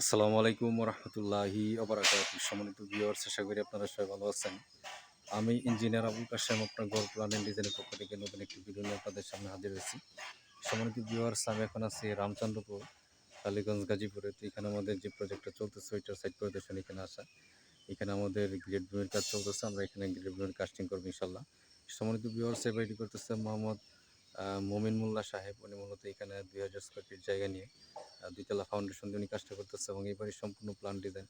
আসসালামু আলাইকুম রহমতুল্লাহি অবরাকাত সম্মানিত ভিউয়ার্স আশা করি আপনারা সবাই ভালো আছেন। আমি ইঞ্জিনিয়ার আবুল কাশেম, আপনার গড় প্ল্যান অ্যান্ড ডিজাইনের পক্ষ থেকে নতুন একটি ভিডিও নিয়ে আপনাদের সামনে হাজির হয়েছি। সম্মানিত ভিউয়ার্স আমি এখন আছি রামচন্দ্রপুর কালীগঞ্জ গাজীপুরে। তো এখানে আমাদের যে প্রজেক্টটা চলতেছে, ওইটার সাইড পরিদর্শন এখানে আসা। এখানে আমাদের গ্রেড বিমের কাজ চলতেছে, আমরা এখানে গ্রেড বিমের কাস্টিং করব ইনশাল্লাহ সম্মানিত ভিউয়ার্স এ বাড়িটি করতেছে মোহাম্মদ মমিন মোল্লা সাহেব। উনি মূলত এখানে দুই হাজার স্কোয়ার ফিট জায়গা নিয়ে দুইতলা ফাউন্ডেশন দিয়ে উনি কাজটা করতেছে এবং এই বাড়ির সম্পূর্ণ প্ল্যান ডিজাইন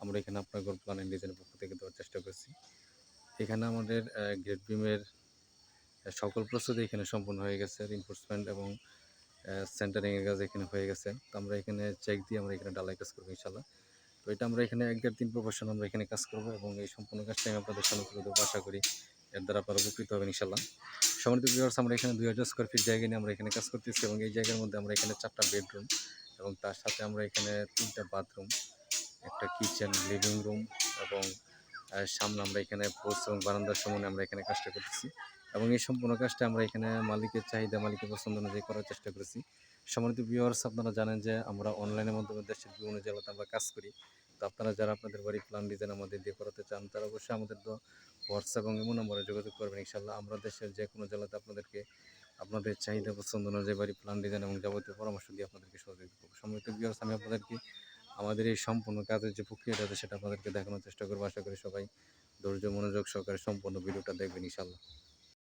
আমরা এখানে আপনার ঘর প্ল্যান ডিজাইনের পক্ষ থেকে দেওয়ার চেষ্টা করছি। এখানে আমাদের গ্রেড বিমের সকল প্রস্তুতি এখানে সম্পূর্ণ হয়ে গেছে রিনফোর্সমেন্ট এবং সেন্টারিংয়ের কাজ এখানে হয়ে গেছে। তো আমরা এখানে চেক দিয়ে আমরা এখানে ডালাই কাজ করব ইনশাল্লাহ তো এটা আমরা এখানে এক দেড় তিন প্রফেশন আমরা এখানে কাজ করব এবং এই সম্পূর্ণ কাজটা আমি আপনাদের সামনে তুলে দেবো আশা করি এর দ্বারা আপনারা উপকৃত হবেন ইনশাল্লাহ ভিউয়ার্স আমরা এখানে দুই হাজার স্কোয়ার ফিট জায়গা নিয়ে আমরা এখানে কাজ করতেছি এবং এই জায়গার মধ্যে আমরা এখানে চারটা বেডরুম এবং তার সাথে আমরা এখানে তিনটা বাথরুম, একটা কিচেন লিভিং রুম এবং সামনে আমরা এখানে পোস্ট এবং বারান্দার সামনে আমরা এখানে কাজটা করতেছি এবং এই সম্পূর্ণ কাজটা আমরা এখানে মালিকের চাহিদা, মালিকের পছন্দ অনুযায়ী করার চেষ্টা করেছি। সম্মানিত ভিউয়ার্স আপনারা জানেন যে আমরা অনলাইনের মাধ্যমে দেশের বিভিন্ন জেলাতে আমরা কাজ করি। তো আপনারা যারা আপনাদের বাড়ি প্ল্যান ডিজাইন আমাদের দিয়ে করাতে চান, তারা অবশ্যই আমাদের তো হোয়াটসঅ্যাপ এবং এমন নম্বরে যোগাযোগ করবেন। ইনশাল্লাহ আমরা দেশের যে কোনো জেলাতে আপনাদেরকে আপনাদের চাহিদা পছন্দ অনুযায়ী বাড়ি প্ল্যান ডিজাইন এবং যাবতীয় পরামর্শ দিয়ে আপনাদেরকে সহযোগিতা করব। সম্মিলিত বিয়ার্স আমি আপনাদেরকে আমাদের এই সম্পূর্ণ কাজের যে প্রক্রিয়াটা আছে সেটা আপনাদেরকে দেখানোর চেষ্টা করব। আশা করি সবাই ধৈর্য, মনোযোগ সহকারে সম্পূর্ণ ভিডিওটা দেখবেন ইনশাল্লাহ